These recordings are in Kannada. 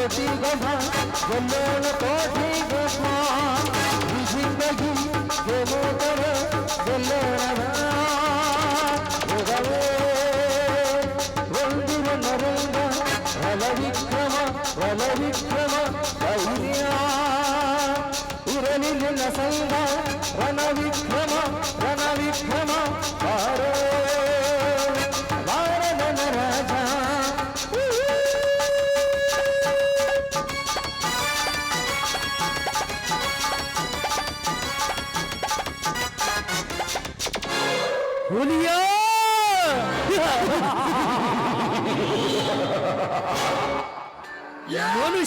জ্যোতি গভা বলো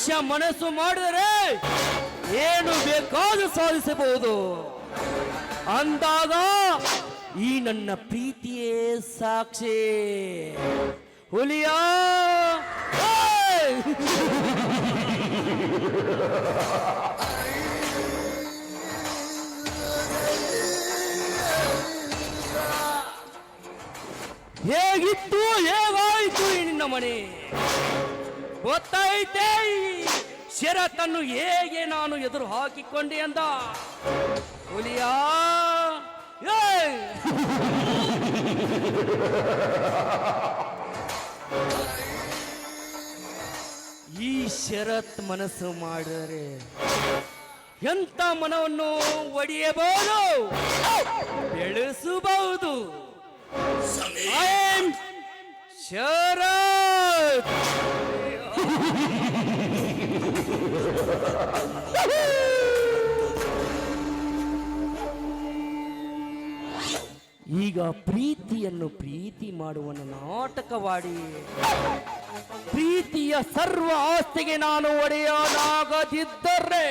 ಮನುಷ್ಯ ಮನಸ್ಸು ಮಾಡಿದರೆ ಏನು ಬೇಕಾದ್ರೂ ಸಾಧಿಸಬಹುದು. ಅಂದಾಗ ಈ ನನ್ನ ಪ್ರೀತಿಯೇ ಸಾಕ್ಷಿ. ಹುಲಿಯ! ಹೇಗಿತ್ತು, ಹೇಗಾಯಿತು ಈ ನಿನ್ನ ಮನೆ? ಗೊತ್ತೈತೆ? ಶಿರತನ್ನು ಹೇಗೆ ನಾನು ಎದುರು ಹಾಕಿಕೊಂಡೆ ಅಂದ ಹುಲಿಯ! ಈ ಶರತ್ ಮನಸ್ಸು ಮಾಡಿದರೆ ಎಂತ ಮನವನ್ನು ಒಡೆಯಬಹುದು? ಬೆಳೆಸಬಹುದು. ಶರತ್. ಈಗ ಪ್ರೀತಿಯನ್ನು ಪ್ರೀತಿ ಮಾಡುವ ನಾಟಕವಾಡಿ. ಪ್ರೀತಿಯ ಸರ್ವ ಆಸ್ತಿಗೆ ನಾನು ಒಡೆಯಲಾಗದಿದ್ದರೆ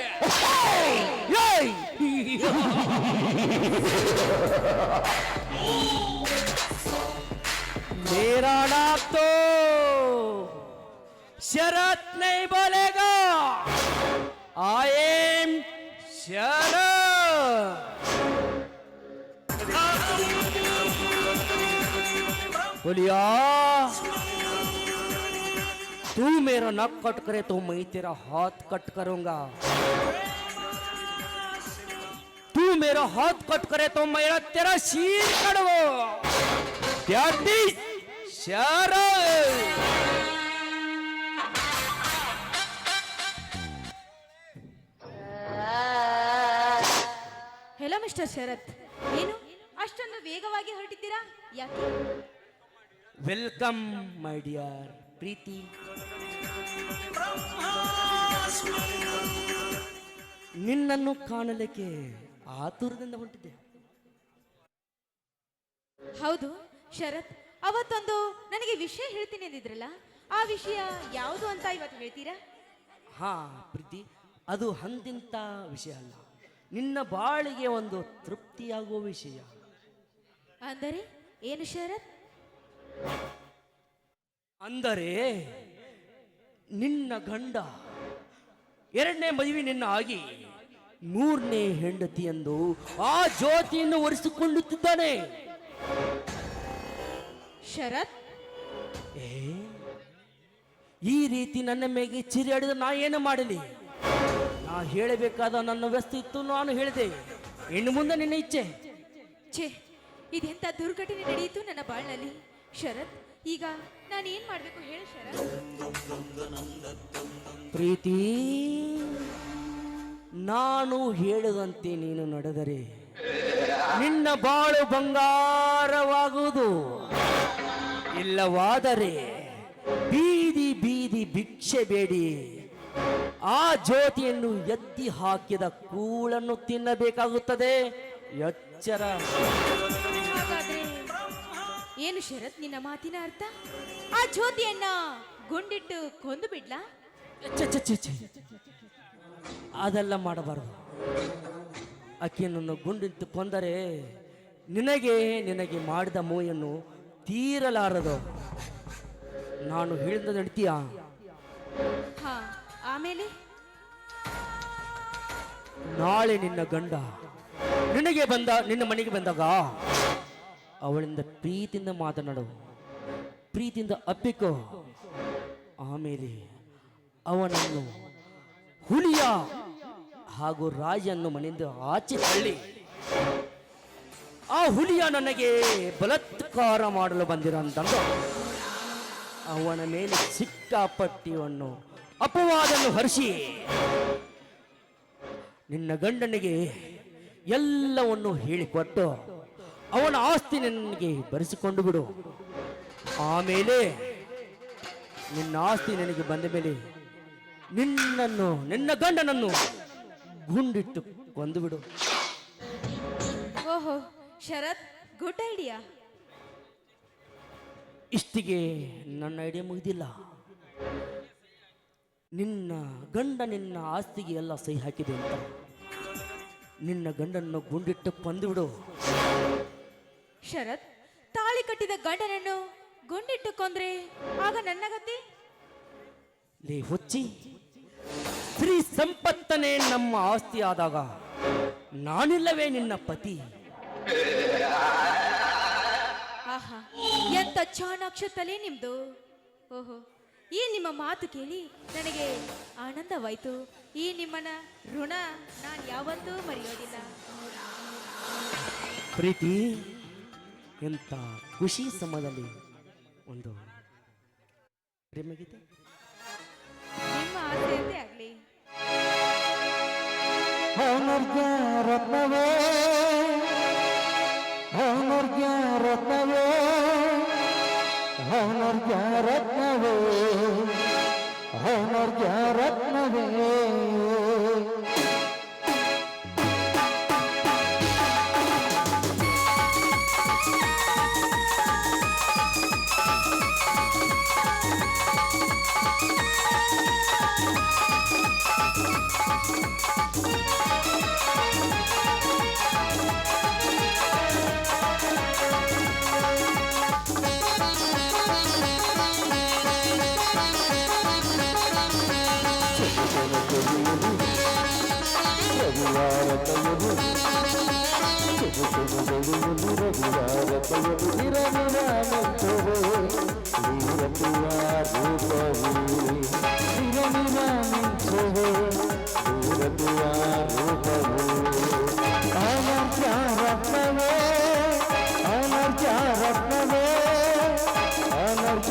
ಏಯ್! शरद नहीं बोलेगा। आई एम शरद बोलिया, तू मेरा नक कट करे तो मैं तेरा हाथ कट करूँगा। तू मेरा हाथ कट करे तो मेरा तेरा शीर कड़वो त्यादी ಮಿಸ್ಟರ್ ಶರತ್ ಏನು? ಅಷ್ಟೊಂದು ವೇಗವಾಗಿ ಹೊರಟಿದ್ದೀರಾ? ಯಾಕೆ? Welcome my dear Preethi. ನಿನ್ನನ್ನು ಕಾಣಲಿಕ್ಕೆ ಆತುರದಿಂದ ಹೊಂಟಿದ್ದೆ. ಹೌದು ಶರತ್. ಅವತ್ತೊಂದು ನನಗೆ ವಿಷಯ ಹೇಳ್ತೀನಿ ಅಂದಿದ್ರಲ್ಲ ಆ ವಿಷಯ ಯಾವುದು ಅಂತ ಇವತ್ತು ಹೇಳ್ತೀರಾ? ಹಾ ಪ್ರೀತಿ. ಅದು ಹಂದಿಂತ ವಿಷಯ ಅಲ್ಲ. ನಿನ್ನ ಬಾಳಿಗೆ ಒಂದು ತೃಪ್ತಿಯಾಗುವ ವಿಷಯ. ಅಂದರೆ ಏನು ಶರತ್? ಅಂದರೆ ನಿನ್ನ ಗಂಡ ಎರಡನೇ ಮದುವೆ ನಿನ್ನ ಆಗಿ ಮೂರನೇ ಹೆಂಡತಿ ಎಂದು ಆ ಜ್ಯೋತಿಯನ್ನು ಒರೆಸಿಕೊಳ್ಳುತ್ತಿದ್ದಾನೆ ಶರತ್? ಏ ಈ ರೀತಿ ನನ್ನ ಮೇಲೆ ಚಿರಿಯಾಡಿದ ನಾ ಏನು ಮಾಡಲಿ? ನಾ ಹೇಳಬೇಕಾದ ನನ್ನ ವ್ಯಸ್ತ ಇತ್ತು ನಾನು ಹೇಳಿದೆ. ಇನ್ನು ಮುಂದೆ ನಿನ್ನ ಇಚ್ಛೆ. ಛೇ ಇದೆಂತ ದುರ್ಘಟನೆ ನಡೆಯಿತು ನನ್ನ ಬಾಳ್ನಲ್ಲಿ? ಶರತ್ ಈಗ ನಾನು ಏನ್ ಮಾಡ್ಬೇಕು ಹೇಳಿ ಶರತ್. ಪ್ರೀತಿ ನಾನು ಹೇಳದಂತೆ ನೀನು ನಡೆದರೆ ನಿನ್ನ ಬಾಳು ಬಂಗಾರವಾಗುವುದು. ಇಲ್ಲವಾದರೆ ಬೀದಿ ಬೀದಿ ಭಿಕ್ಷೆ ಬೇಡಿ. ಆ ಜ್ಯೋತಿಯನ್ನು ಎತ್ತಿ ಹಾಕಿದ ಕೂಳನ್ನು ತಿನ್ನಬೇಕಾಗುತ್ತದೆ. ಎಚ್ಚರ. ಏನು ಶರತ್ ನಿನ್ನ ಮಾತಿನ ಅರ್ಥ? ಆ ಜ್ಯೋತಿಯನ್ನ ಗುಂಡಿಟ್ಟು ಕೊಂದು ಬಿಡ್ಲಾ. ಅದೆಲ್ಲ ಮಾಡಬಾರದು. ಆಕೆಯನ್ನು ಗುಂಡಿಟ್ಟು ಕೊಂದರೆ ನಿನಗೆ ನಿನಗೆ ಮಾಡಿದ ಮೋಯನ್ನು ತೀರಲಾರದು. ನಾನು ಹೇಳಿದ ನಡ್ತೀಯಾ? ಆಮೇಲೆ? ನಾಳೆ ನಿನ್ನ ಗಂಡ ನಿನಗೆ ಬಂದ, ನಿನ್ನ ಮನೆಗೆ ಬಂದಾಗ ಅವಳಿಂದ ಪ್ರೀತಿಯಿಂದ ಮಾತನಾಡು, ಪ್ರೀತಿಯಿಂದ ಅಪ್ಪಿಕೋ. ಆಮೇಲೆ ಅವನನ್ನು ಹುಲಿಯ ಹಾಗೂ ರಾಜನ್ನು ಮನೆಯಿಂದ ಆಚೆ ತಳ್ಳಿ, ಆ ಹುಲಿಯ ನನಗೆ ಬಲತ್ಕಾರ ಮಾಡಲು ಬಂದಿರಂತಂದು ಅವನ ಮೇಲೆ ಸಿಕ್ಕಾಪಟ್ಟಿಯನ್ನು ಅಪವಾದನ್ನು ಹರಿಸಿ ನಿನ್ನ ಗಂಡನಿಗೆ ಎಲ್ಲವನ್ನು ಹೇಳಿಕೊಟ್ಟು ಅವನ ಆಸ್ತಿ ನನಗೆ ಬರೆಸಿಕೊಂಡು ಬಿಡು. ಆಮೇಲೆ ನಿನ್ನ ಆಸ್ತಿ ನನಗೆ ಬಂದ ಮೇಲೆ ನಿನ್ನನ್ನು ನಿನ್ನ ಗಂಡನನ್ನು ಗುಂಡಿಟ್ಟು ಕೊಂದು ಬಿಡು ಓಹೋ ಶರತ್ ಗುಡ್ ಐಡಿಯಾ. ಇಷ್ಟಿಗೆ ನನ್ನ ಐಡಿಯಾ ಮುಗಿದಿಲ್ಲ. ನಿನ್ನ ಗಂಡ ನಿನ್ನ ಆಸ್ತಿಗೆ ಎಲ್ಲ ಸಹಿ ಹಾಕಿದೆ ಅಂತ. ನಿನ್ನ ಗಂಡನ್ನು ಗುಂಡಿಟ್ಟು ಕೊಂದುಬಿಡು ಶರತ್ ತಾಳಿ ಕಟ್ಟಿದ ಗಂಡನನ್ನು ಗುಂಡಿಟ್ಟು ಕೊಂದ್ರೆ ಆಗ ನನ್ನ ಗತಿ ಲೇ ಹುಚ್ಚಿ ಸ್ತ್ರೀ ಸಂಪತ್ತನೇ ನಮ್ಮ ಆಸ್ತಿ ಆದಾಗ ನಾನಿಲ್ಲವೇ ನಿನ್ನ ಪತಿ. ಆಹಾ ಎಂತ ಚಾಣಾಕ್ಷ ತಲೆ ನಿಮ್ದು? ಓಹೋ. ಈ ನಿಮ್ಮ ಮಾತು ಕೇಳಿ ನನಗೆ ಆನಂದವಾಯ್ತು. ಈ ನಿಮ್ಮನ ಋಣ ನಾನು ಯಾವತ್ತೂ ಮರೆಯೋದಿಲ್ಲ. ಪ್ರೀತಿ ಎಂತ ಖುಷಿ ಸಮಯದಲ್ಲಿ ಒಂದು ಪ್ರೇಮಗೀತೆ? ನಿಮ್ಮ ಆಸೆಯಂತೆ ಆಗ್ಲಿ.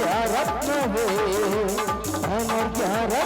क्या रब है अमर क्या रब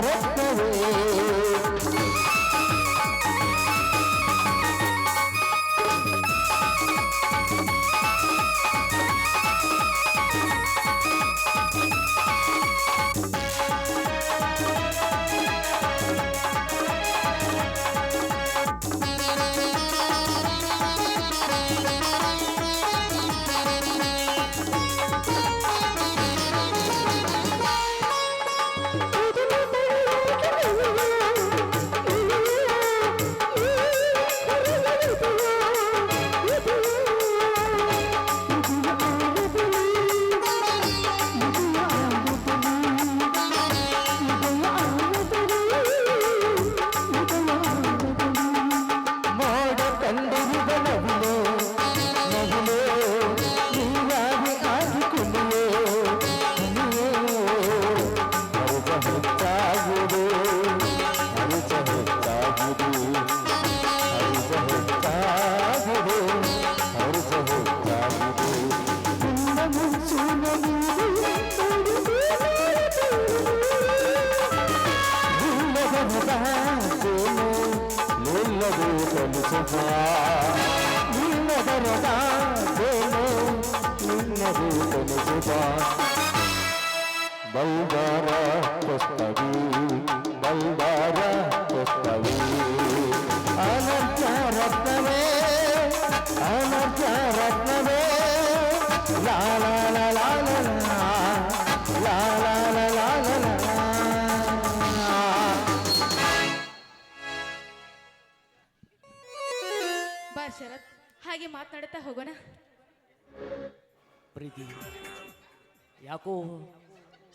바로 ಪ್ರೀತಿ ಯಾಕೋ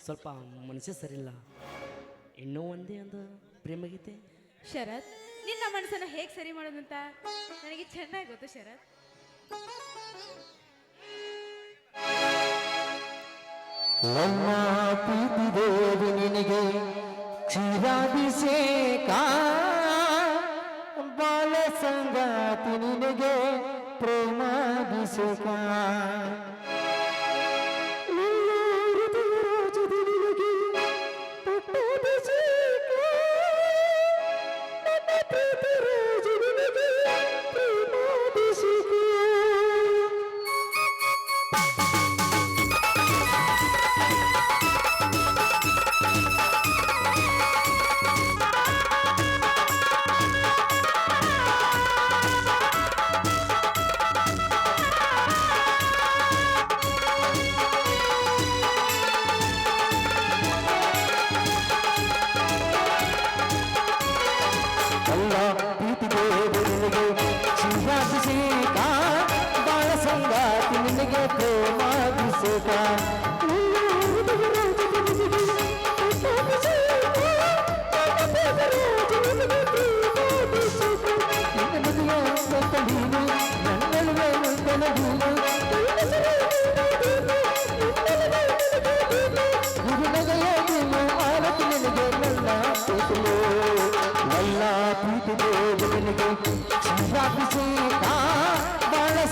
ಸ್ವಲ್ಪ ಮನಸ್ಸೇ ಸರಿಲ್ಲ ಇನ್ನೂ ಒಂದೇ ಒಂದು ಪ್ರೇಮಗೀತೆ? ಶರತ್ ನಿನ್ನ ಮನಸ್ಸನ್ನು ಹೇಗೆ ಸರಿ ಮಾಡೋದಂತ? ನನಗೆ ಚೆನ್ನಾಗಿ ಗೊತ್ತು ಶರತ್. ನಮ್ಮ ಪ್ರೀತಿ ದೇವಿ ನಿನಗೆ ಕ್ಷೀರಾಭಿಷೇಕ ಬಾಲ ಸಂಗಾತಿ ನಿನಗೆ ಪ್ರೇಮಾಭಿಷೇಕ.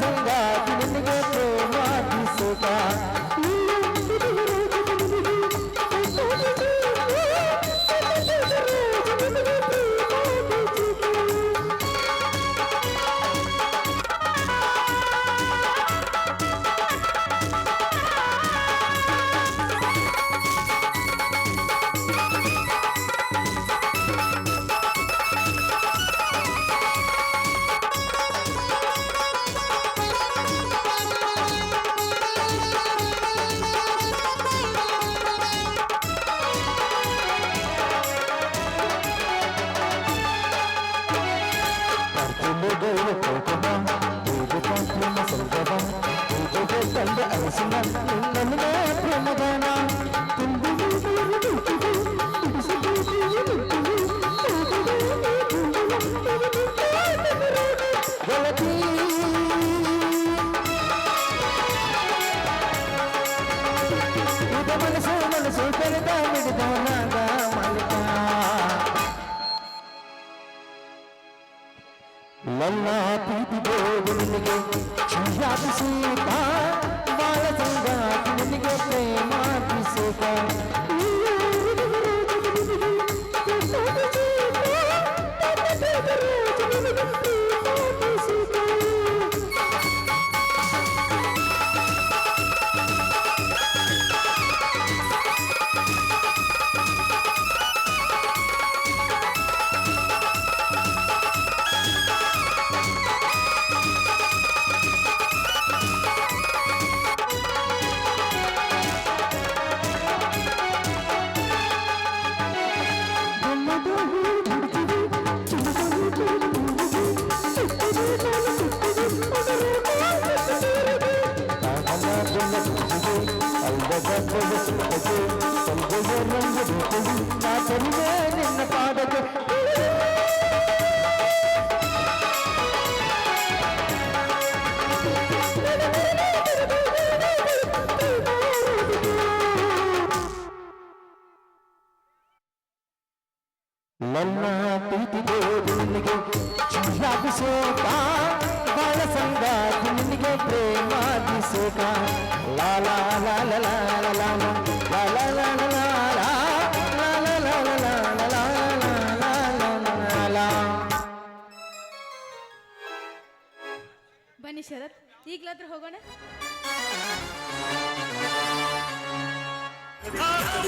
ಸಂಗಾತಿ ನಿನಗೆ ಪ್ರೇಮಾತಿಸುತ್ತಾ ನಿನಗೆ ನಿನಗೆ ಲಭಿಸೋಕ ಬಾಳ ಸಂಗಾತಿ ನಿನಗೆ ಪ್ರೇಮ ದಿಸೋಕ ಲಾಲ ಲಾಲ ಲಾಲ ಲಾಲ ಲಾಲ ಲಾಲ ಬನ್ನಿ ಶರತ್ ಈಗಲಾದ್ರೂ ಹೋಗೋಣ Oh,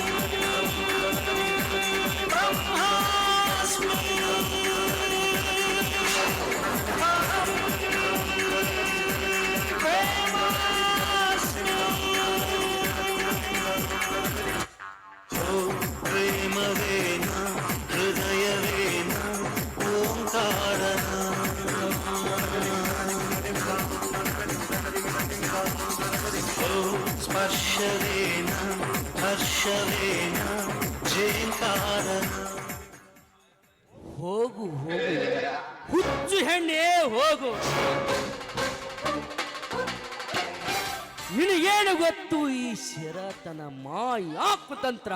ಏನು ಗೊತ್ತು ಈ ಶಿರತನ ಮಾಯಾಕು ತಂತ್ರ.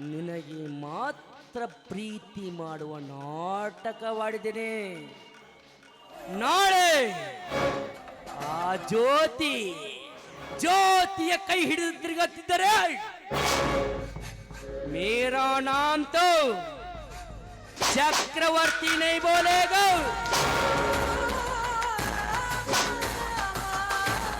ನಿನಗೆ ಮಾತ್ರ ಪ್ರೀತಿ ಮಾಡುವ ನಾಟಕವಾಡಿದ್ದೇನೆ ನಾಳೆ ಆ ಜ್ಯೋತಿ, ಜ್ಯೋತಿಯ ಕೈ ಹಿಡಿದು ತಿರುಗುತ್ತಿದ್ದರೆ ಮೇರಾ ನಾಮ್ ಚಕ್ರವರ್ತಿ ನೈ ಬೋಲೇಗೌ